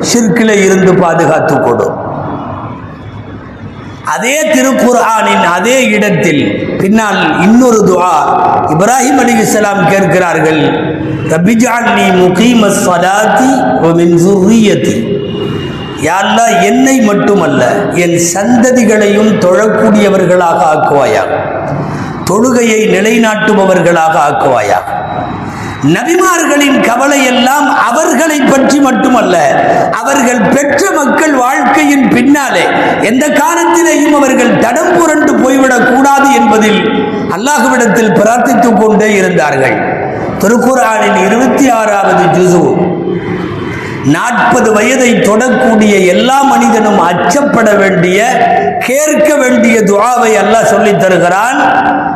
ஷிர்கிலே இருந்து பாதுகாத்து கொடு. அதே திருக்குர்ஆனின் அதே இடத்தில் பின்னால் இன்னொரு துஆ இப்ராஹிம் அலி இஸ்லாம் கேட்கிறார்கள் ரபிஜான்னி முகீம சலாத்தி வ மின் ஸுர்ரிய்யதி யா என்னை மட்டுமல்ல என் சந்ததிகளையும் தொழக்கூடியவர்களாக ஆக்குவாயா தொழுகையை நிலைநாட்டுபவர்களாக ஆக்குவாயா நபிமார்களின் கவலை எல்லாம் அவர்களை பற்றி மட்டுமல்ல அவர்கள் பெற்ற மக்கள் வாழ்க்கையின் பின்னாலே எந்த காலத்திலேயும் அவர்கள் தடம் புரண்டு போய்விடக் கூடாது என்பதில் அல்லாஹ்விடத்தில் பிரார்த்தித்துக் கொண்டே இருந்தார்கள். திருக்குறானின் இருபத்தி ஆறாவது ஜுசு நாற்பது வயதை தொடக்கூடிய எல்லா மனிதனும் அச்சப்பட வேண்டிய கேட்க வேண்டிய துவாவை அல்லாஹ் சொல்லித் தருகிறான்.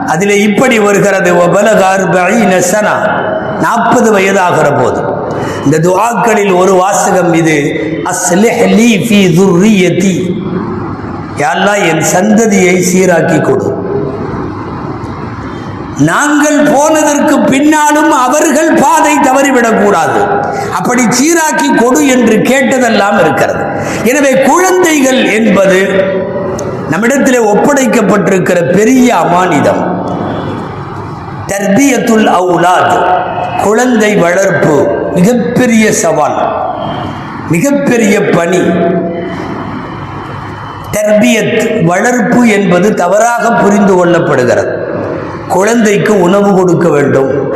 அதில் இப்படி வருகிறது சனா நாற்பது வயதாகிற போது இந்த துவாக்களில் ஒரு வாசகம் இது அஸ்லிஹ் லீ என் சந்ததியை சீராக்கி கொடு நாங்கள் போனதற்கு பின்னாலும் அவர்கள் பாதை தவறிவிடக்கூடாது. அப்படி சீராக்கி கொடு என்று கேட்டதெல்லாம் இருக்கிறது. எனவே குழந்தைகள் என்பது நம்மிடத்திலே ஒப்படைக்கப்பட்டிருக்கிற பெரிய அமானிதம். தர்பியத்துல் அவுலாத். குழந்தை வளர்ப்பு மிகப்பெரிய சவால் மிகப்பெரிய பணி. தர்பியத் வளர்ப்பு என்பது தவறாக புரிந்து கொள்ளப்படுகிறது. குழந்தைக்கு உணவு கொடுக்க வேண்டும்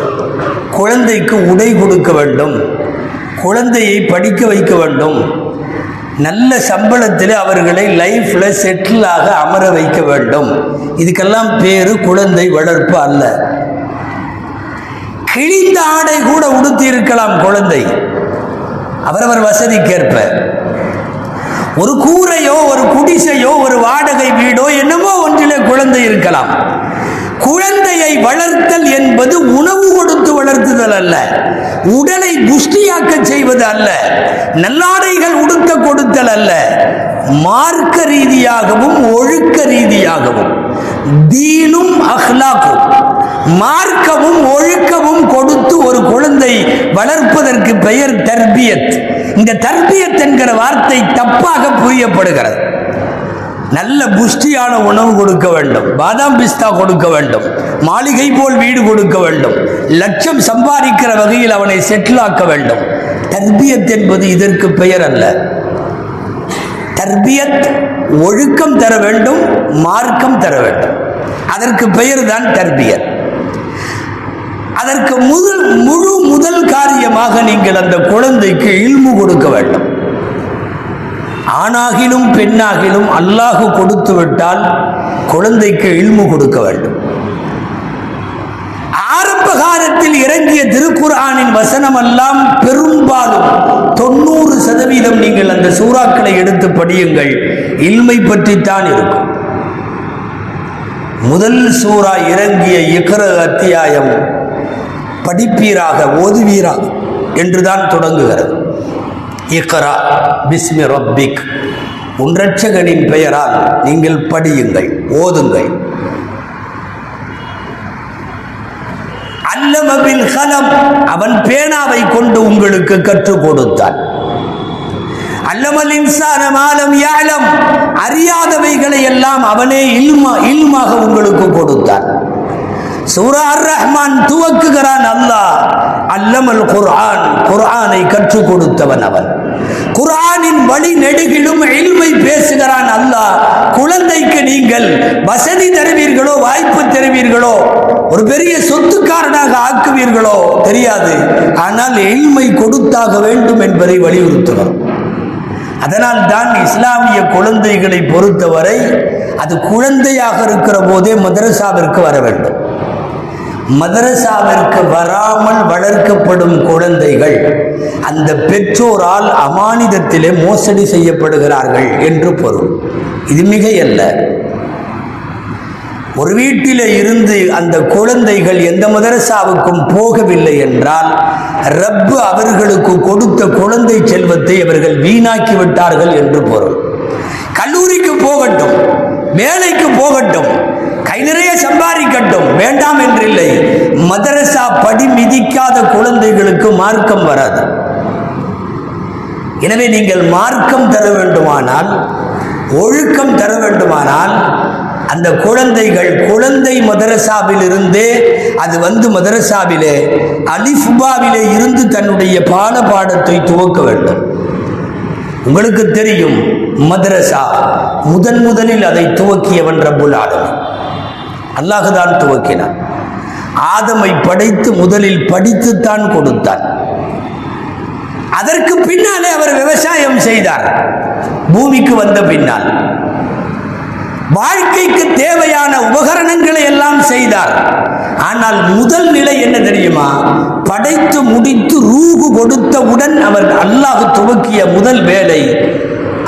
குழந்தைக்கு உடை கொடுக்க வேண்டும் குழந்தையை படிக்க வைக்க வேண்டும் நல்ல சம்பளத்தில் அவர்களை லைஃப்பில் செட்டிலாக அமர வைக்க வேண்டும். இதுக்கெல்லாம் பேர் குழந்தை வளர்ப்பு அல்ல. கிழிந்த ஆடை கூட உடுத்தி இருக்கலாம் குழந்தை. அவரவர் வசதிக்கேற்ப. ஒரு கூரையோ ஒரு குடிசையோ ஒரு வாடகை வீடோ என்னமோ ஒன்றிலே குழந்தை இருக்கலாம். குழந்தையை வளர்த்தல் என்பது உணவு கொடுத்து வளர்த்துதல் அல்ல. உடலை புஷ்டியாக்க செய்வது அல்ல. நல்லாடைகள் உடுத்த கொடுத்தல் அல்ல. மார்க்க ரீதியாகவும் ஒழுக்க ரீதியாகவும். தீனும் அஹ்லாக்கும். மார்க்கமும் ஒழுக்கமும் கொடுத்து ஒரு குழந்தை வளர்ப்பதற்கு பெயர் தர்பியத். இந்த தர்பியத் என்கிற வார்த்தை தப்பாக புரியப்படுகிறது. நல்ல புஷ்டியான உணவு கொடுக்க வேண்டும். பாதாம் பிஸ்தா கொடுக்க வேண்டும். மாளிகை போல் வீடு கொடுக்க வேண்டும். லட்சம் சம்பாதிக்கிற வகையில் அவனை செட்டில் ஆக்க வேண்டும். தர்பியத் என்பது இதற்கு பெயர் அல்ல. தர்பியத் ஒழுக்கம் தர வேண்டும் மார்க்கம் தர வேண்டும். அதற்கு பெயர் தான் தர்பியத். அதற்கு முதல் முழு முதல் காரியமாக நீங்கள் அந்த குழந்தைக்கு இல்மு கொடுக்க வேண்டும். ஆணாகிலும் பெண்ணாகிலும் அல்லாஹு கொடுத்து விட்டால் குழந்தைக்கு இல்மு கொடுக்க வேண்டும். ஆரம்ப காலத்தில் இறங்கிய திருக்குர்ஆனின் வசனம் எல்லாம் பெரும்பாலும் தொண்ணூறு சதவீதம் நீங்கள் அந்த சூறாக்களை எடுத்து படியுங்கள். இல்மை பற்றித்தான் இருக்கும். முதல் சூறா இறங்கிய இக்கர அத்தியாயம் படிப்பீராக ஓதுவீராக என்றுதான் தொடங்குகிறது. இக்கரா பிஸ்மி ரப்பிக். உன் ரட்சகனின் பெயரால் நீங்கள் படியுங்கள் ஓதுங்கள். அல்லமபில் கலம் அவன் பேனாவை கொண்டு உங்களுக்கு கற்றுக் கொடுத்தான். அல்லமல் இன்சான மாலம் யாழம் அறியாதவைகளை எல்லாம் அவனே இல்மா இல்மாக உங்களுக்கு கொடுத்தான். சூரா அர் ரஹ்மான் துவக்குகிறான் அல்லாஹ். அல்லமல் குர்ஆன் குர்ஆனை கற்றுக் கொடுத்தவன் அவன். குர்ஆனின் வழி நெடுகிலும் எளிமை பேசுகிறான் அல்லாஹ். குழந்தைக்கு நீங்கள் வசதி தருவீர்களோ வாய்ப்பு தருவீர்களோ ஒரு பெரிய சொத்துக்காரனாக ஆக்குவீர்களோ தெரியாது. ஆனால் எளிமை கொடுத்தாக வேண்டும் என்பதை வலியுறுத்துகிறோம். அதனால் தான் இஸ்லாமிய குழந்தைகளை பொறுத்தவரை அது குழந்தையாக இருக்கிற போதே மதரசாவிற்கு வர வேண்டும். மதரசாவிற்கு வராமல் வளர்க்கப்படும் குழந்தைகள் அந்த பெற்றோரால் அமானிதத்திலே மோசடி செய்யப்படுகிறார்கள் என்று பொருள். இது மிகையல்ல. ஒரு வீட்டில் இருந்து அந்த குழந்தைகள் எந்த மதரசாவுக்கும் போகவில்லை என்றால் ரப்பு அவர்களுக்கு கொடுத்த குழந்தை செல்வத்தை அவர்கள் வீணாக்கி விட்டார்கள் என்று பொருள். கல்லூரிக்கு போகட்டும். வேலைக்கு போகட்டும். கை நிறைய சம்பாதிக்கட்டும். வேண்டாம் என்றில்லை. மதரசா படி மிதிக்காத குழந்தைகளுக்கு மார்க்கம் வராது. எனவே நீங்கள் மார்க்கம் தர வேண்டுமானால் ஒழுக்கம் தர வேண்டுமானால் அந்த குழந்தைகள் குழந்தை மதரசாவில் இருந்தே அது வந்து மதரசாவிலே அலிஃபுபாவிலே இருந்து தன்னுடைய பாட பாடத்தை துவக்க வேண்டும். உங்களுக்கு தெரியும் மதரசா முதன் முதலில் அதை துவக்கியவன் ரப்புல் ஆலமீன். அல்லாஹுதான் துவக்கினான். ஆதமை படைத்து முதலில் படித்துத்தான் கொடுத்தான். அதற்கு பின்னாலே அவர் விவசாயம் செய்தார். பூமிக்கு வந்த பின்னால். வாழ்க்கைக்கு தேவையான உபகரணங்களை எல்லாம் செய்தார். ஆனால் முதல் நிலை என்ன தெரியுமா? படைத்து முடித்து ரூகு கொடுத்தவுடன் அவர் அல்லாஹ் துவக்கிய முதல் வேலை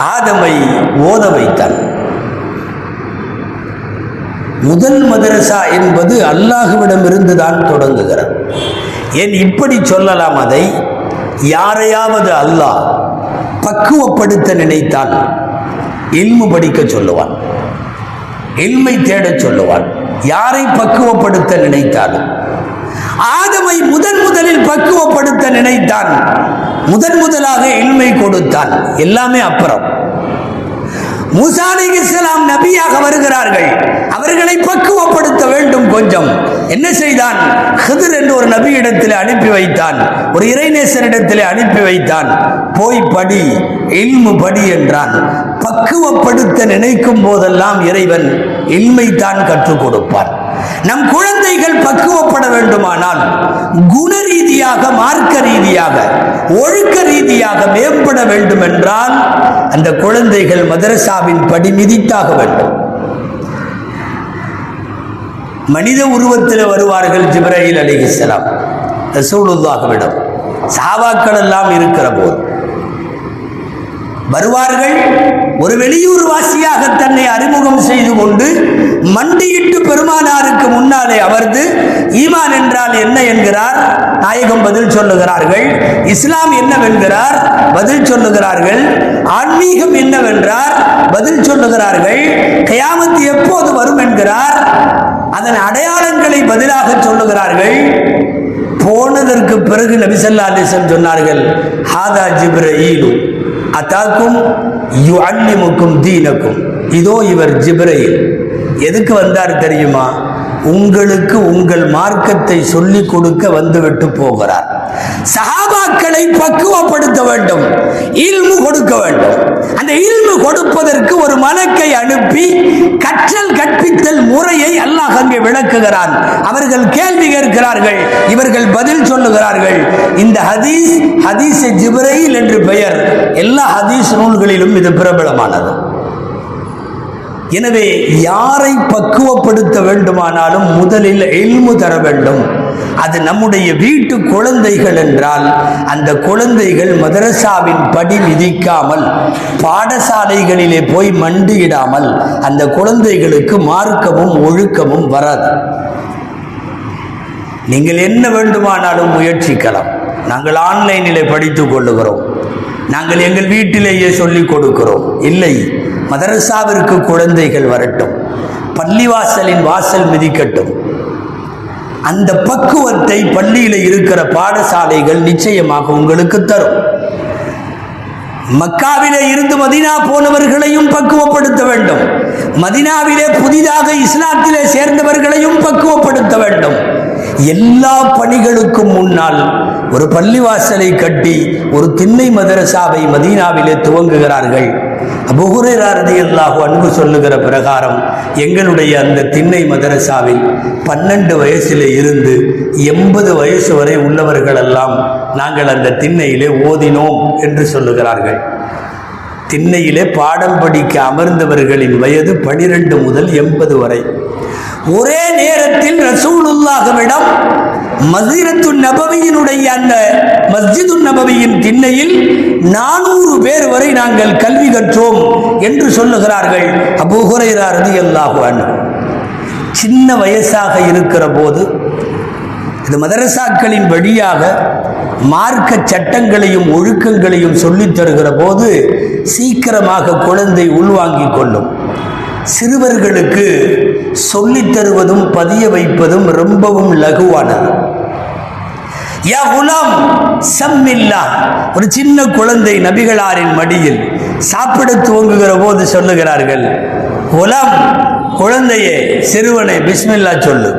ஆதமை ஓத வைத்தான் முதல் மதரசா என்பது அல்லாஹுவிடமிருந்து தான் தொடங்குகிறது. ஏன் இப்படி சொல்லலாம் அதை? யாரையாவது அல்லாஹ் பக்குவப்படுத்த நினைத்தான். இல்மு படிக்க சொல்லுவான். இல்மை தேடச் சொல்லுவான். யாரை பக்குவப்படுத்த நினைத்தாலும். ஆதமை முதன் முதலில் பக்குவப்படுத்த நினைத்தான். முதன் முதலாக இல்மை கொடுத்தான். எல்லாமே அப்புறம். மூசா அலைஹிஸ்ஸலாம் நபியாக வருகிறார்கள். அவர்களை பக்குவப்படுத்த வேண்டும் கொஞ்சம். என்ன செய்தான்? ஹிதர் என்று ஒரு நபியிடத்தில் அனுப்பி வைத்தான். ஒரு இறைநேசனிடத்தில் அனுப்பி வைத்தான். போய் படி இல்மு படி என்றான். பக்குவப்படுத்த நினைக்கும் போதெல்லாம் இறைவன் இல்மை தான் கற்றுக் கொடுப்பான். நம் குழந்தைகள் பக்குவப்பட வேண்டுமானால் குண ரீதியாக மார்க்க ரீதியாக ஒழுக்க ரீதியாக மேம்பட வேண்டும் என்றால் அந்த குழந்தைகள் மதரசாவின் படி மிதித்தாக வேண்டும். மனித உருவத்தில் வருவார்கள் ஜிப்ரஹீல் அலிஹிஸ்லாம் ரசூலுல்லாஹ்விடம். சாவாக்கள் எல்லாம் இருக்கிற போது வருவார்கள். ஒரு வெளியூர் வாசியாக தன்னை அறிமுகம் செய்து கொண்டு மண்டியிட்டு பெருமானாருக்கு முன்னாலே அமர்ந்து ஈமான் என்றால் என்ன? என்கிறார். நாயகம் பதில் சொல்லுகிறார்கள். இஸ்லாம் என்னவென்கிறார்? பதில் சொல்லுகிறார்கள். ஆன்மீகம் என்னவென்றார்? பதில் சொல்லுகிறார்கள். கயாமத்து எப்போது வரும் என்கிறார். அதன் அடையாளங்களை பதிலாக சொல்லுகிறார்கள். போனதற்கு பிறகு நபிசல்லா அலிசன் சொன்னார்கள் ஹாதா ஜிப்ரஈலு அத்தாக்கும் யு அல்லிமுக்கும் தீனக்கும். இதோ இவர் ஜிப்ரையில் எதுக்கு வந்தார் தெரியுமா? உங்களுக்கு உங்கள் மார்க்கத்தை சொல்லிக் கொடுக்க வந்துவிட்டு போகிறார். சகாபாக்களை பக்குவப்படுத்த வேண்டும். இல்மு கொடுக்க வேண்டும். அந்த இல்மு கொடுப்பதற்கு ஒரு மலக்கை அனுப்பி கற்றல் கற்பித்தல் முறையை அல்லாஹ் அங்கே விளக்குகிறான். அவர்கள் கேள்வி கேட்கிறார்கள் இவர்கள் பதில் சொல்லுகிறார்கள். இந்த ஹதீஸ் ஹதீஸ் ஜிப்ரையில் என்று பெயர். எல்லா ஹதீஸ் நூல்களிலும் இது பிரபலமானது. எனவே யாரை பக்குவப்படுத்த வேண்டுமானாலும் முதலில் எல்மு தர வேண்டும். அது நம்முடைய வீட்டு குழந்தைகள் என்றால் அந்த குழந்தைகள் மதரசாவின் படி மிதிக்காமல் பாடசாலைகளிலே போய் மண்டியிடாமல் அந்த குழந்தைகளுக்கு மார்க்கமும் ஒழுக்கமும் வராது. நீங்கள் என்ன வேண்டுமானாலும் முயற்சிக்கலாம். நாங்கள் ஆன்லைனிலே படித்துக் கொள்ளுகிறோம். நாங்கள் எங்கள் வீட்டிலேயே சொல்லிக் கொடுக்கிறோம். இல்லை மதரசாவிற்கு குழந்தைகள் வரட்டும். பள்ளிவாசலின் வாசல் மிதிக்கட்டும். அந்த பக்குவத்தை பள்ளியில் இருக்கிற பாடசாலைகள் நிச்சயமாக உங்களுக்கு தரும். மக்காவிலே இருந்து மதினா போனவர்களையும் பக்குவப்படுத்த வேண்டும். மதினாவிலே புதிதாக இஸ்லாத்திலே சேர்ந்தவர்களையும் பக்குவப்படுத்த வேண்டும். எல்லா பணிகளுக்கும் முன்னால் ஒரு பள்ளிவாசலை கட்டி ஒரு திண்ணை மதரசாவை மதீனாவிலே துவங்குகிறார்கள். அபுகுரேராரதி அல்லாஹு அன்பு சொல்லுகிற பிரகாரம் எங்களுடைய அந்த திண்ணை மதரசாவில் பன்னெண்டு வயசில் இருந்து எண்பது வயசு வரை உள்ளவர்களெல்லாம் நாங்கள் அந்த திண்ணையிலே ஓதினோம் என்று சொல்லுகிறார்கள். திண்ணையிலே பாடம் படிக்க அமர்ந்தவர்களின் வயது பனிரெண்டு முதல் எண்பது வரை. ஒரே நேரத்தில் ரசூலுல்லாகவிடம் மஸ்ஜிரத்து நபவியினுடைய அந்த மஸ்ஜிது நபவியின் திண்ணையில் நானூறு பேர் வரை நாங்கள் கல்வி கற்றோம் என்று சொல்லுகிறார்கள் அபூ ஹுரைரா ரலியல்லாஹு சின்ன வயசாக இருக்கிற போது இது மதரசாக்களின் வழியாக மார்க்க சட்டங்களையும் ஒழுக்கங்களையும் சொல்லித் தருகிற போது சீக்கிரமாக குழந்தை உள்வாங்கிக் கொள்ளும். சிறுவர்களுக்கு சொல்லித் தருவதும் பதிய வைப்பதும் ரொம்பவும் லகுவானது. யா குலாம் சம்மில்லா. ஒரு சின்ன குழந்தை நபிகளாரின் மடியில் சாப்பிட துவங்குகிற போது சொல்லுகிறார்கள் குலாம் குழந்தையே சிறுவனை பிஸ்மில்லா சொல்லு.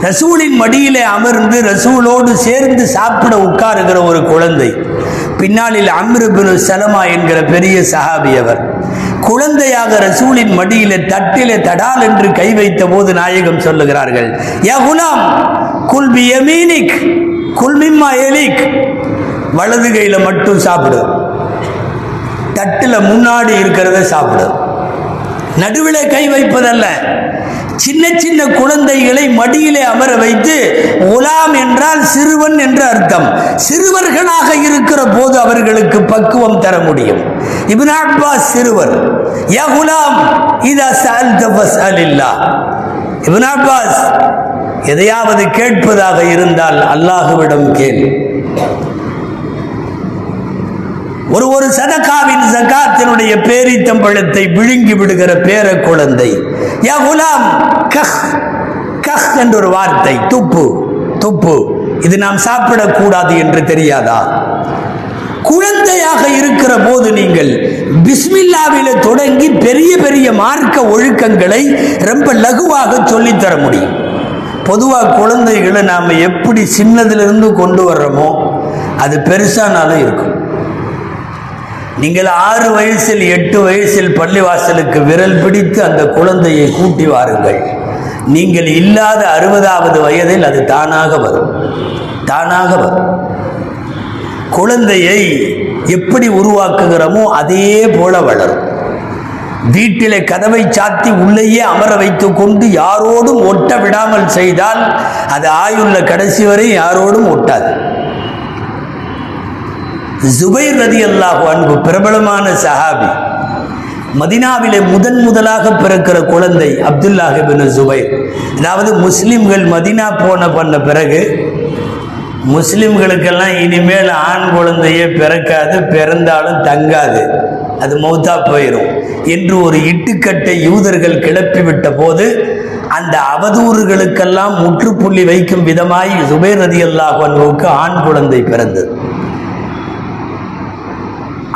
ரசூலின் மடியிலே அமர்ந்து ரசூலோடு சேர்ந்து சாப்பிட உட்காருகிற ஒரு குழந்தை பின்னாளில் அம்ருபின் சலமா என்கிற பெரிய சஹாபி அவர். குழந்தையாக ரசூலின் மடியிலே தட்டிலே தடால் என்று கை வைத்த போது நாயகம் சொல்லுகிறார்கள் யா குலாம் குல்பி யமீனிக். குல்மிம்மா எலிக் வலது கையில் மட்டும் சாப்பிடு. தட்டில் முன்னாடி இருக்கிறத சாப்பிடு. நடுவில் கை வைப்பதல்ல. சின்ன சின்ன குழந்தைகளை மடியிலே அமர வைத்து உலாம் என்றால் சிறுவன் என்று அர்த்தம். சிறுவர்களாக இருக்கிற போது அவர்களுக்கு பக்குவம் தர முடியும். இப்னு அப்பாஸ் சிறுவர். யா குலாம் இதா சஅல்த ஃபஸ்அலில்லா. இப்னு அப்பாஸ் எதையாவது கேட்பதாக இருந்தால் அல்லாஹுவிடம் கேள். ஒரு ஒரு சதகாவின் சகாத்தினுடைய பேரித்தம்பழத்தை விழுங்கி விடுகிற பேர குழந்தை. யா குலாம் கஹ் கஹ் என்ற ஒரு வார்த்தை துப்பு துப்பு. இது நாம் சாப்பிடக்கூடாது என்று தெரியாதா? குழந்தையாக இருக்கிற போது நீங்கள் பிஸ்மில்லாவில தொடங்கி பெரிய பெரிய மார்க்க ஒழுக்கங்களை ரொம்ப லகுவாக சொல்லித்தர முடியும். பொதுவாக குழந்தைகளை நாம் எப்படி சின்னதிலிருந்து கொண்டு வர்றோமோ அது பெருசானாலும் இருக்கும். நீங்கள் ஆறு வயசில் எட்டு வயசில் பள்ளிவாசலுக்கு விரல் பிடித்து அந்த குழந்தையை கூட்டி வாருங்கள். நீங்கள் இல்லாத அறுபதாவது வயதில் அது தானாக வரும். தானாக வரும். குழந்தையை எப்படி உருவாக்குகிறோமோ அதே போல வளரும். வீட்டிலே கதவை சாத்தி உள்ளேயே அமர வைத்துக் கொண்டு யாரோடும் ஒட்ட விடாமல் செய்தால் அது ஆயுள்ள கடைசி வரை யாரோடும் ஒட்டாது. ஜுபைர் ரதி அல்லாஹு அன்பு பிரபலமான சஹாபி மதினாவிலே முதன் முதலாக பிறக்கிற குழந்தை அப்துல்லாஹிபின் ஜுபைர். அதாவது முஸ்லிம்கள் மதினா போன பண்ண பிறகு முஸ்லிம்களுக்கெல்லாம் இனிமேல் ஆண் குழந்தையே பிறக்காது பிறந்தாலும் தங்காது. அது மௌத்தா போயிடும் என்று ஒரு இட்டுக்கட்டை யூதர்கள் கிளப்பிவிட்ட போது அந்த அவதூறுகளுக்கெல்லாம் முற்றுப்புள்ளி வைக்கும் விதமாய் சுபேர் நதி அல்லாஹ் ஆண் குழந்தை பிறந்தது.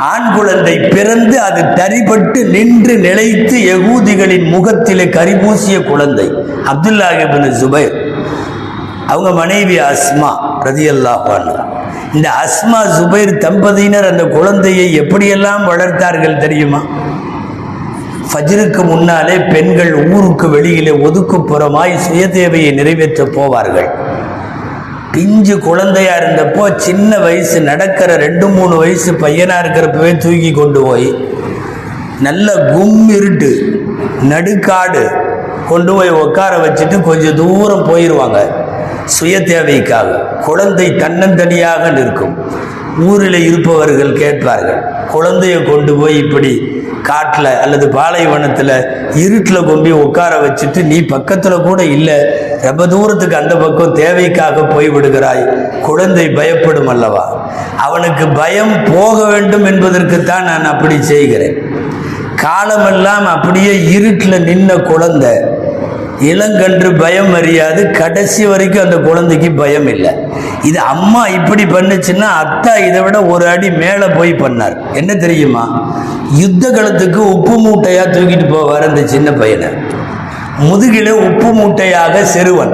ஆண் குழந்தை பிறந்து அது தரிபட்டு நின்று நிலைத்து யகூதிகளின் முகத்திலே கரிபூசிய குழந்தை அப்துல்லாஹிபின் சுபைர் அவங்க மனைவி அஸ்மா ரதியல்லாஹான் இந்த அஸ்மா சுபைர் தம்பதியினர் அந்த குழந்தையை எப்படியெல்லாம் வளர்த்தார்கள் தெரியுமா? ஃபஜ்ருக்கு முன்னாலே பெண்கள் ஊருக்கு வெளியிலே ஒதுக்குப்புறமாய் சுயதேவையை நிறைவேற்ற போவார்கள். பிஞ்சு குழந்தையா இருந்தப்போ சின்ன வயசு நடக்கிற ரெண்டு மூணு வயசு பையனாக இருக்கிறப்பவே தூக்கி கொண்டு போய் நல்ல கும் இருட்டு நடுக்காடு கொண்டு போய் உட்கார வச்சுட்டு கொஞ்சம் தூரம் போயிடுவாங்க சுய தேவைக்காக குழந்தை தன்னந்தனியாக நிற்கும். ஊரில் இருப்பவர்கள் கேட்பார்கள் குழந்தையை கொண்டு போய் இப்படி காட்டில் அல்லது பாலைவனத்தில் இருட்டில் கொண்டு உட்கார வச்சுட்டு நீ பக்கத்தில் கூட இல்லை ரொம்ப தூரத்துக்கு அந்த பக்கம் தேவைக்காக போய் விடுகிறாய் குழந்தை பயப்படும் அல்லவா? அவனுக்கு பயம் போக வேண்டும் என்பதற்குத்தான் நான் அப்படி செய்கிறேன். காலமெல்லாம் அப்படியே இருட்டில் நின்ன குழந்தை இளங்கன்று பயம் அறியாது. கடைசி வரைக்கும் அந்த குழந்தைக்கு பயம் இல்லை. இது அம்மா இப்படி பண்ணுச்சுன்னா அத்தா இதை விட ஒரு அடி மேலே போய் பண்ணார். என்ன தெரியுமா? யுத்த களத்துக்கு உப்பு மூட்டையாக தூக்கிட்டு போவார் அந்த சின்ன பையனை. முதுகில உப்பு மூட்டையாக செருவன்.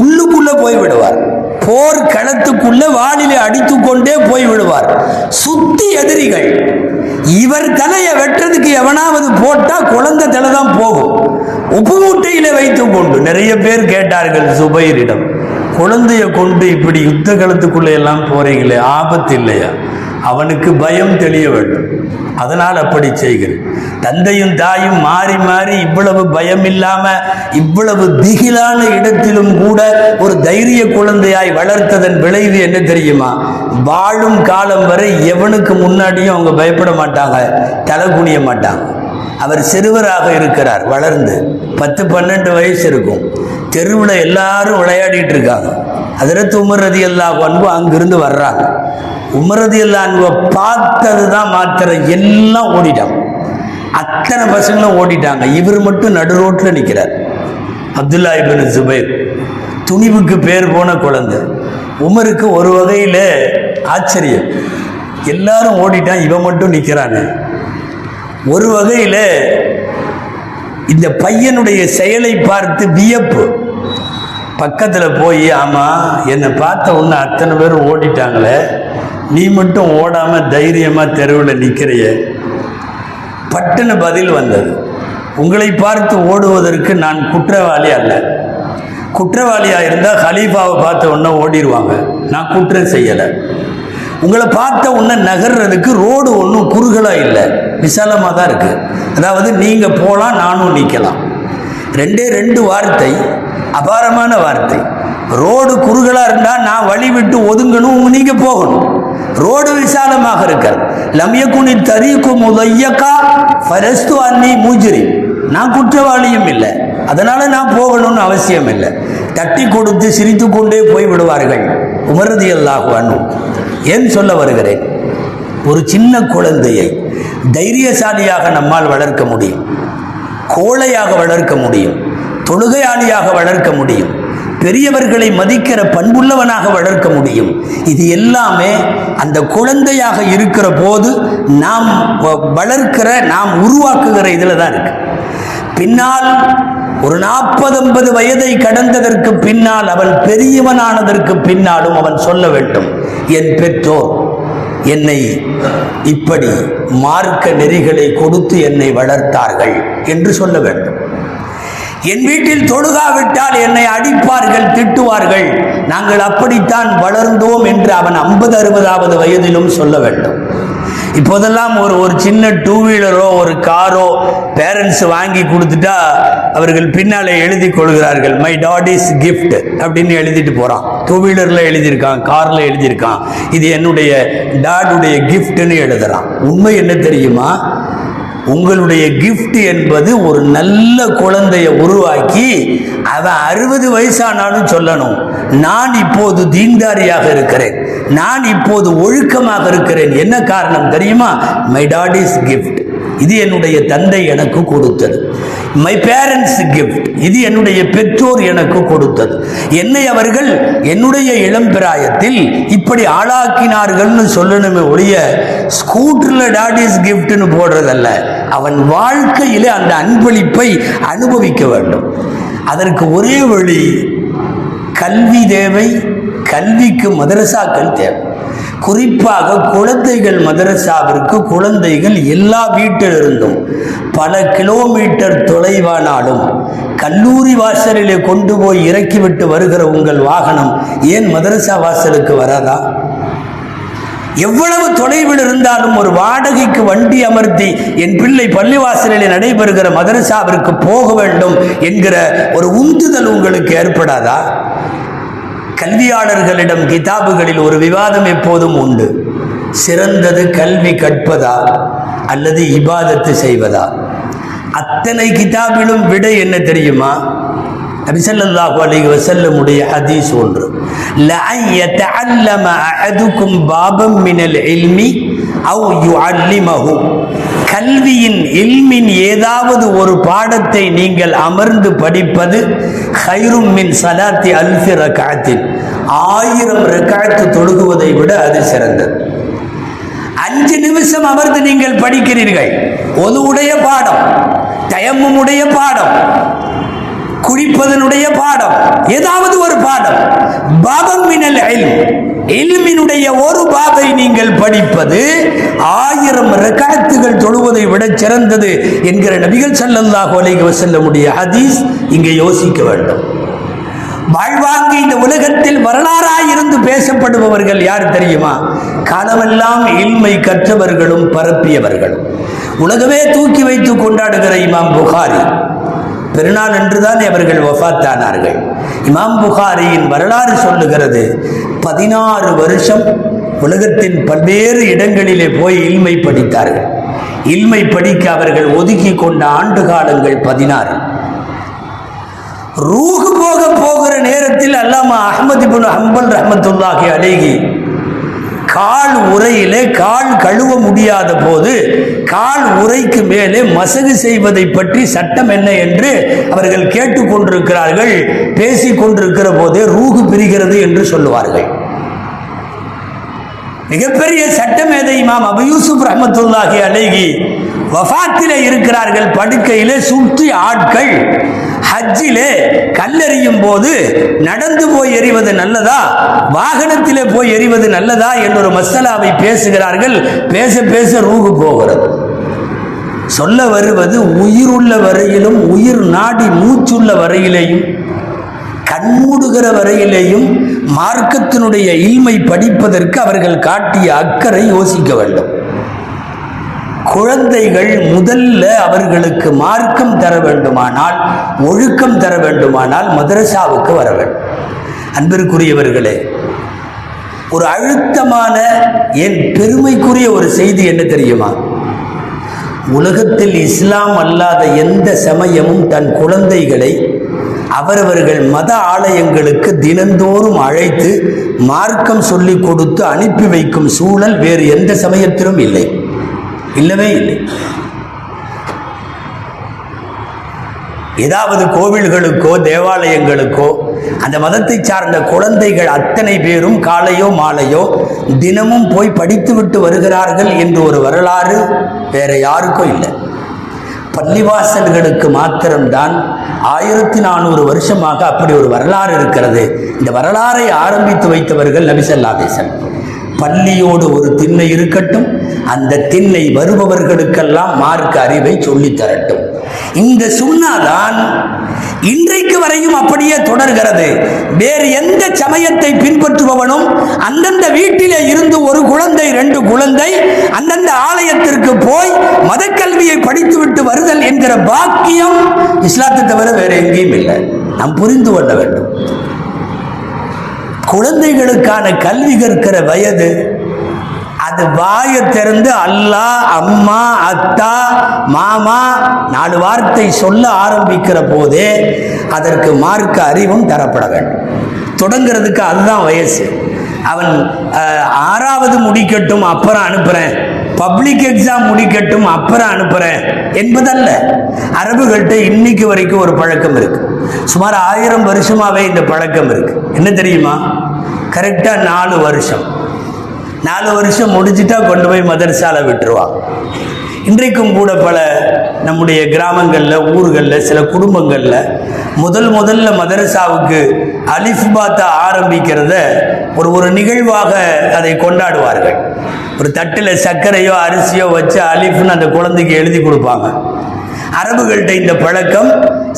உள்ளுக்குள்ளே போய் விடுவார். போர் களத்துக்குள்ள வானிலை அடித்து கொண்டே போய் விடுவார். சுத்தி எதிரிகள். இவர் தலையை வெட்டுறதுக்கு எவனாவது போட்டா குழந்தை தலை தான் போகும். உப்பு மூட்டையில வைத்து கொண்டு நிறைய பேர் கேட்டார்கள் சுபைரிடம் குழந்தைய கொண்டு இப்படி யுத்த களத்துக்குள்ள எல்லாம் போறீங்களே ஆபத்து இல்லையா அவனுக்கு பயம் தெளிய வேண்டும். அதனால் அப்படி செய்கிறேன். தந்தையும் தாயும் மாறி மாறி இவ்வளவு பயம் இல்லாம இவ்வளவு திகிலான இடத்திலும் கூட ஒரு தைரிய குழந்தையாய் வளர்த்ததன் விளைவு என்ன தெரியுமா? வாழும் காலம் வரை எவனுக்கு முன்னாடியும் அவங்க பயப்பட மாட்டாங்க தலை குனிய மாட்டாங்க. அவர் சிறுவராக இருக்கிறார் வளர்ந்து. பத்து பன்னெண்டு வயசு இருக்கும். தெருவில் எல்லாரும் விளையாடிட்டு இருக்காங்க. அதிரத்து உமரதி எல்லா அன்பு அங்கிருந்து வர்றாங்க. உமரதி எல்லா அன்பை பார்த்தது தான் மாத்திரம் எல்லாம் ஓடிட்டாங்க. அத்தனை பசங்களும் ஓடிட்டாங்க. இவர் மட்டும் நடு ரோட்டில் நிற்கிறார் அப்துல்லா இபின் ஜுபைர். துணிவுக்கு பேர் போன குழந்தை. உமருக்கு ஒரு வகையில் ஆச்சரியம். எல்லாரும் ஓடிட்டான் இவன் மட்டும் நிற்கிறானே ஒரு வகையில் இந்த பையனுடைய செயலை பார்த்து வியப்பு. பக்கத்தில் போய் ஆமாம் என்னை பார்த்த ஒன்று அத்தனை பேர் ஓடிட்டாங்களே நீ மட்டும் ஓடாமல் தைரியமாக தெருவில் நிற்கிறைய பட்டுன்னு பதில் வந்தது. உங்களை பார்த்து ஓடுவதற்கு நான் குற்றவாளி அல்ல. குற்றவாளியாக இருந்தால் ஹலீஃபாவை பார்த்த உடனே ஓடிடுவாங்க நான் குற்றம் செய்யலை. உங்களை பார்த்த உன்னை நகர்றதுக்கு ரோடு ஒன்றும் குறுகலாக இல்லை. விசாலமாக தான் இருக்குது அதாவது நீங்கள் போகலாம் நானும் நிற்கலாம் ரெண்டே ரெண்டு வார்த்தை அபாரமான வார்த்தை. ரோடு குறுகலாக இருந்தால் நான் வழி விட்டு ஒதுங்கணும் நீங்கள் போகணும். ரோடு விசாலமாக இருக்கிறது லம்யக்குனி தரீக்கும் உதையக்கா ஃபரஸ்து அன்னி மூஜிரி. நான் குற்றவாளியும் இல்லை. அதனால நான் போகணும்னு அவசியம் இல்லை. தட்டி கொடுத்து சிரித்து கொண்டே போய் விடுவார்கள். உமரதி அல்லாஹ் ஏன் சொல்ல வருகிறேன். ஒரு சின்ன குழந்தையை தைரியசாலியாக நம்மால் வளர்க்க முடியும். கோழையாக வளர்க்க முடியும். தொழுகையாளியாக வளர்க்க முடியும். பெரியவர்களை மதிக்கிற பண்புள்ளவனாக வளர்க்க முடியும். இது எல்லாமே அந்த குழந்தையாக இருக்கிற போது நாம் வ- வளர்க்கிற நாம் உருவாக்குகிற இதில் தான் இருக்கு. பின்னால் ஒரு நாற்பது ஐம்பது வயதை கடந்ததற்கு பின்னால் அவன் பெரியவனானதற்கு பின்னாலும் அவன் சொல்ல வேண்டும் என் பெற்றோர் என்னை இப்படி மார்க்க நெறிகளை கொடுத்து என்னை வளர்த்தார்கள் என்று சொல்ல வேண்டும். என் வீட்டில் தொழுகாவிட்டால் என்னை அடிப்பார்கள் திட்டுவார்கள். நாங்கள் அப்படித்தான் வளர்ந்தோம் என்று அவன் ஐம்பது அறுபதாவது வயதிலும் சொல்ல வேண்டும். இப்போதெல்லாம் ஒரு ஒரு சின்ன டூ வீலரோ ஒரு காரோ பேரண்ட்ஸ் வாங்கி கொடுத்துட்டா அவர்கள் பின்னாலே எழுதி கொள்கிறார்கள் மை டாட் இஸ் கிஃப்ட் அப்படின்னு எழுதிட்டு போகிறான் டூ வீலரில் எழுதியிருக்கான் காரில் எழுதியிருக்கான். இது என்னுடைய டாடுடைய கிஃப்ட்னு எழுதுறான். உண்மை என்ன தெரியுமா? உங்களுடைய கிஃப்ட் என்பது ஒரு நல்ல குழந்தைய உருவாக்கி அவன் அறுபது வயசானாலும் சொல்லணும். நான் இப்போது தீன்தாரியாக இருக்கிறேன். நான் இப்போது ஒழுக்கமாக இருக்கிறேன். என்ன காரணம் தெரியுமா? மை டாட் இஸ் கிஃப்ட் இது என்னுடைய தந்தை எனக்கு கொடுத்தது. மை பேரண்ட்ஸ் கிஃப்ட் இது என்னுடைய பெற்றோர் எனக்கு கொடுத்தது. என்னை அவர்கள் என்னுடைய இளம் பிராயத்தில் இப்படி ஆளாக்கினார்கள்னு சொல்லணுமே ஒழிய ஸ்கூட்டரில் டாடிஸ் கிஃப்ட்னு போடுறதல்ல. அவன் வாழ்க்கையிலே அந்த அன்பளிப்பை அனுபவிக்க வேண்டும். அதற்கு ஒரே வழி கல்வி தேவை கல்விக்கு மதரசாக்கள் தேவை. குறிப்பாக குழந்தைகள் மதரசாவிற்கு குழந்தைகள் எல்லா வீட்டிலிருந்தும் பல கிலோமீட்டர் தொலைவானாலும் கல்லூரி வாசலிலே கொண்டு போய் இறக்கிவிட்டு வருகிற உங்கள் வாகனம் ஏன் மதரசா வாசலுக்கு வராதா? எவ்வளவு தொலைவில் இருந்தாலும் ஒரு வாடகைக்கு வண்டி அமர்த்தி என் பிள்ளை பள்ளிவாசலில் நடைபெறுகிற மதரசாவிற்கு போக வேண்டும் என்கிற ஒரு உந்துதல் உங்களுக்கு ஏற்படாதா? கல்வியாளர்களிடம் கிதாபுகளில் ஒரு விவாதம் எப்போதும் உண்டு. சிறந்தது கல்வி கற்பதா அல்லது இபாதத்து செய்வதா? அத்தனை கிதாபிலும் விடை என்ன தெரியுமா? நபிசல்லாஹு அலைஹி வசல்லமுடைய ஹதீஸ் ஒன்று. லஅன் யதஅல்லம அஹதுக்கும் பாபம் மினல் இல்மி அவ் யுஅல்லிமஹு. கல்வியின் இல்மின் ஏதாவது ஒரு பாடத்தை நீங்கள் அமர்ந்து படிப்பது ஹைரும் மின் சலாத்தி அல்ஃபி ரகாத்தின். ஆயிரம் ரகாத்து தொழுகுவதை விட அது சிறந்தது. அஞ்சு நிமிஷம் அமர்ந்து நீங்கள் படிக்கிறீர்கள். ஒதுவுடைய பாடம் தயம்முடைய பாடம் குடிப்பதனுடைய பாடம். ஏதாவது ஒரு பாடம். பாபம் மினல் இல்ம் ஒரு பாபை நீங்கள் படிப்பது ஆயிரம் ரகாத்துகள் தொழுவதை விட சிறந்தது என்கிற நபிகள் ஸல்லல்லாஹு அலைஹி வஸல்லமுடைய ஹதீஸ் இங்கே யோசிக்க வேண்டும். வாழ்வாங்க இந்த உலகத்தில் வரலாறாய் இருந்து பேசப்படுபவர்கள் யார் தெரியுமா? காலமெல்லாம் இல்மை கற்றவர்களும் பரப்பியவர்களும். உலகமே தூக்கி வைத்து கொண்டாடுகிற இமாம் புகாரி. பெருநாள் அன்றுதான் அவர்கள் ஒஃபாத்தானார்கள் இமாம் புகாரியின் வரலாறு சொல்லுகிறது பதினாறு வருஷம் உலகத்தின் பல்வேறு இடங்களிலே போய் இல்மை படித்தார்கள். இல்மை படிக்க அவர்கள் ஒதுக்கி கொண்ட ஆண்டு காலங்கள் பதினாறு. ரூஹு போக போகிற நேரத்தில் அல்லாமா அஹ்மது பின் ஹம்பல் ரஹமத்துல்லாஹி அலைஹி கால் உரையிலே கால் கழுவ முடியாத போது கால் உரைக்கு மேலே மசகு செய்வதை பற்றி சட்டம் என்ன என்று அவர்கள் கேட்டுக்கொண்டிருக்கிறார்கள். பேசிக்கொண்டிருக்கிற போதே ரூகு பிரிகிறது என்று சொல்லுவார்கள். மிகப்பெரிய சட்டம் எதை இமாம் அபு யூசுப் ரஹமத்துல்லாஹி அழகி வஃத்திலே இருக்கிறார்கள் படுக்கையிலே சுற்றி ஆட்கள். ஹஜ்ஜிலே கல்லெறியும் போது நடந்து போய் எறிவது நல்லதா? வாகனத்திலே போய் எறிவது நல்லதா? என்ற ஒரு மசலாவை பேசுகிறார்கள். பேச பேச ரூகு போகிறது. சொல்ல வருவது உயிருள்ள வரையிலும் உயிர் நாடி மூச்சுள்ள வரையிலேயும் கண்மூடுகிற வரையிலேயும் மார்க்கத்தினுடைய இல்மை படிப்பதற்கு அவர்கள் காட்டிய அக்கறை யோசிக்க வேண்டும். குழந்தைகள் முதல்ல அவர்களுக்கு மார்க்கம் தர வேண்டுமானால் ஒழுக்கம் தர வேண்டுமானால் மதரசாவுக்கு வர வேண்டும். அன்பிற்குரியவர்களே ஒரு அழுத்தமான என் பெருமைக்குரிய ஒரு செய்தி என்ன தெரியுமா? உலகத்தில் இஸ்லாம் அல்லாத எந்த சமயமும் தன் குழந்தைகளை அவரவர்கள் மத ஆலயங்களுக்கு தினந்தோறும் அழைத்து மார்க்கம் சொல்லிக் கொடுத்து அனுப்பி வைக்கும் சூழல் வேறு எந்த சமயத்திலும் இல்லை. இல்லவே இல்லை. ஏதாவது கோவில்களுக்கோ தேவாலயங்களுக்கோ அந்த மதத்தை சார்ந்த குழந்தைகள் அத்தனை பேரும் காலையோ மாலையோ தினமும் போய் படித்துவிட்டு வருகிறார்கள் என்று ஒரு வரலாறு வேற யாருக்கும் இல்லை. பள்ளிவாசல்களுக்கு மாத்திரம்தான் ஆயிரத்தி நானூறு வருஷமாக அப்படி ஒரு வரலாறு இருக்கிறது. இந்த வரலாறை ஆரம்பித்து வைத்தவர்கள் நபிசல்லாதேசன் பள்ளியோடு ஒரு திண்ணை இருக்கட்டும் அந்த திண்ணை வருபவர்களுக்கெல்லாம் மார்க்க அறிவை சொல்லித் தரட்டும். இந்த சுண்ணாதான் இன்றைக்கு வரையும் அப்படியே தொடர்கிறது. வேறு எந்த சமயத்தை பின்பற்றுபவனும் அந்தந்த வீட்டிலே இருந்து ஒரு குழந்தை ரெண்டு குழந்தை அந்தந்த ஆலயத்திற்கு போய் மதக்கல்வியை படித்துவிட்டு வருதல் என்கிற பாக்கியம் இஸ்லாத்தை தவிர வேற எங்கேயும் இல்லை. நாம் புரிந்து கொள்ள வேண்டும். குழந்தைகளுக்கான கல்வி கற்கிற வயது அது வாயை திறந்து அல்லா அம்மா அத்தா மாமா நாலு வார்த்தை சொல்ல ஆரம்பிக்கிற போதே அதற்கு மார்க்க அறிவும் தரப்பட வேண்டும். தொடங்கிறதுக்கு அதுதான் வயசு. அவன் ஆறாவது முடிக்கட்டும் அப்புறம் அனுப்புகிறேன் பப்ளிக் எக்ஸாம் முடிக்கட்டும் அப்புறம் அனுப்புகிறேன் என்பதல்ல. அரபுகள்கிட்ட இன்னைக்கு வரைக்கும் ஒரு பழக்கம் இருக்குது சுமார் ஆயிரம் வருஷமாகவே இந்த பழக்கம் இருக்கு. என்ன தெரியுமா? கரெக்டாக நாலு வருஷம். நாலு வருஷம் முடிஞ்சிட்டா கொண்டு போய் மதரசால விட்டுருவாங்க இன்றைக்கும் கூட பல நம்முடைய கிராமங்களில் ஊர்களில் சில குடும்பங்களில் முதல் முதல்ல மதரசாவுக்கு அலிஃப் பாத்தா ஆரம்பிக்கிறத ஒரு ஒரு நிகழ்வாக அதை கொண்டாடுவார்கள். ஒரு தட்டில் சர்க்கரையோ அரிசியோ வச்சு அலிஃப்னு அந்த குழந்தைக்கு எழுதி கொடுப்பாங்க. அரபுகள்கிட்ட இந்த பழக்கம்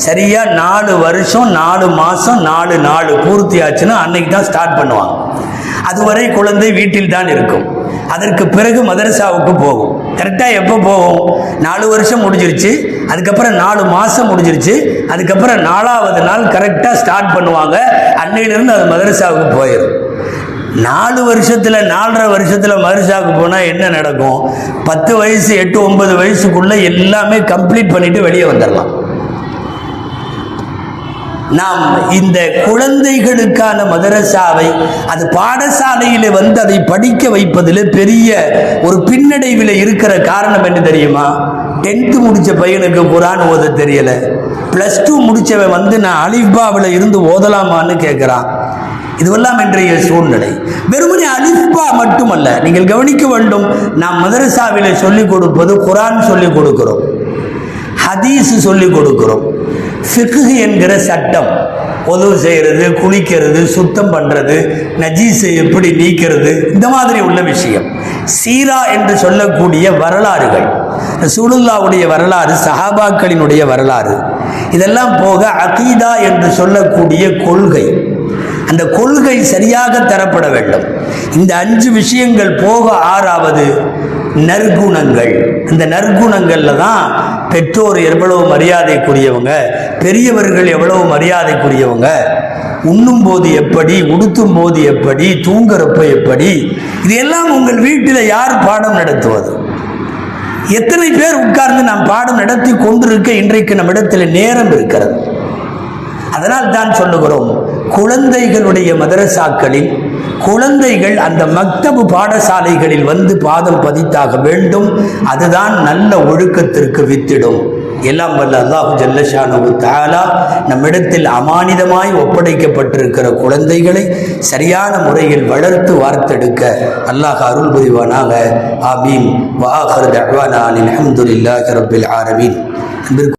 சரியாக நாலு வருஷம் நாலு மாதம் நாலு நாலு பூர்த்தி ஆச்சுன்னா அன்னைக்கு தான் ஸ்டார்ட் பண்ணுவாங்க. அதுவரை குழந்தை வீட்டில் தான் இருக்கும். அதற்கு பிறகு மதரசாவுக்கு போகும். கரெக்டாக எப்போ போகும்? நாலு வருஷம் முடிஞ்சிருச்சு அதுக்கப்புறம் நாலு மாதம் முடிஞ்சிருச்சு அதுக்கப்புறம் நாலாவது நாள் கரெக்டாக ஸ்டார்ட் பண்ணுவாங்க. அன்னையிலிருந்து அது மதரசாவுக்கு போயிடும் நாலு வருஷத்தில் நாலரை வருஷத்தில் மதரசாவுக்கு போனால் என்ன நடக்கும்? பத்து வயசு எட்டு ஒன்பது வயசுக்குள்ளே எல்லாமே கம்ப்ளீட் பண்ணிவிட்டு வெளியே வந்துடலாம் நாம் இந்த குழந்தைகளுக்கான மதரசாவை அது பாடசாலையில் வந்து அதை படிக்க வைப்பதில் பெரிய ஒரு பின்னடைவில் இருக்கிற காரணம் என்ன தெரியுமா? டென்த்து முடித்த பையனுக்கு குரான் ஓத தெரியலை. ப்ளஸ் டூ முடித்தவன் வந்து நான் அலிஃபாவில் இருந்து ஓதலாமான்னு கேட்குறான் இதுவெல்லாம் இன்றைய சூழ்நிலை. வெறுமனே அலிஃபா மட்டுமல்ல நீங்கள் கவனிக்க வேண்டும் நாம் மதரசாவிலே சொல்லிக் கொடுப்பது குரான் சொல்லிக் கொடுக்கிறோம் ஹதீஸ் சொல்லிக் கொடுக்கிறோம். ஃபிக்ஹ் என்கிற சட்டம் உதவு செய்கிறது குளிக்கிறது சுத்தம் பண்ணுறது நஜீஸை எப்படி நீக்கிறது இந்த மாதிரி உள்ள விஷயம். சீரா என்று சொல்லக்கூடிய வரலாறுகள் சூலுல்லாவுடைய வரலாறு சஹாபாக்களினுடைய வரலாறு இதெல்லாம் போக அகீதா என்று சொல்லக்கூடிய கொள்கை. அந்த கொள்கை சரியாக தரப்பட வேண்டும். இந்த அஞ்சு விஷயங்கள் போக ஆறாவது நற்குணங்கள். அந்த நற்குணங்களில் தான் பெற்றோர் எவ்வளவு மரியாதைக்குரியவங்க பெரியவர்கள் எவ்வளவு மரியாதைக்குரியவங்க உண்ணும் போது எப்படி உடுத்தும் போது எப்படி தூங்குறப்ப எப்படி இது எல்லாம் உங்கள் வீட்டில் யார் பாடம் நடத்துவது? எத்தனை பேர் உட்கார்ந்து நாம் பாடம் நடத்தி கொண்டிருக்க இன்றைக்கு நம்மிடத்தில் நேரம் இருக்கிறது. அதனால் தான் சொல்லுகிறோம் குழந்தைகளுடைய மதரசாக்களில் குழந்தைகள் அந்த மக்தபு பாடசாலைகளில் வந்து பாதம் பதித்தாக வேண்டும். அதுதான் நல்ல ஒழுக்கத்திற்கு வித்திடும். எல்லாம் வல்ல அல்லாஹு ஜல்லஷானு தாலா நம்மிடத்தில் அமானிதமாய் ஒப்படைக்கப்பட்டிருக்கிற குழந்தைகளை சரியான முறையில் வளர்த்து வார்த்தெடுக்க அல்லாஹ் அருள் புரிவானாக. ஆமீன். வாஹர் தஹ்வானா அல்ஹம்துலில்லாஹி ரபில் ஆலமீன். அன்பிற்கு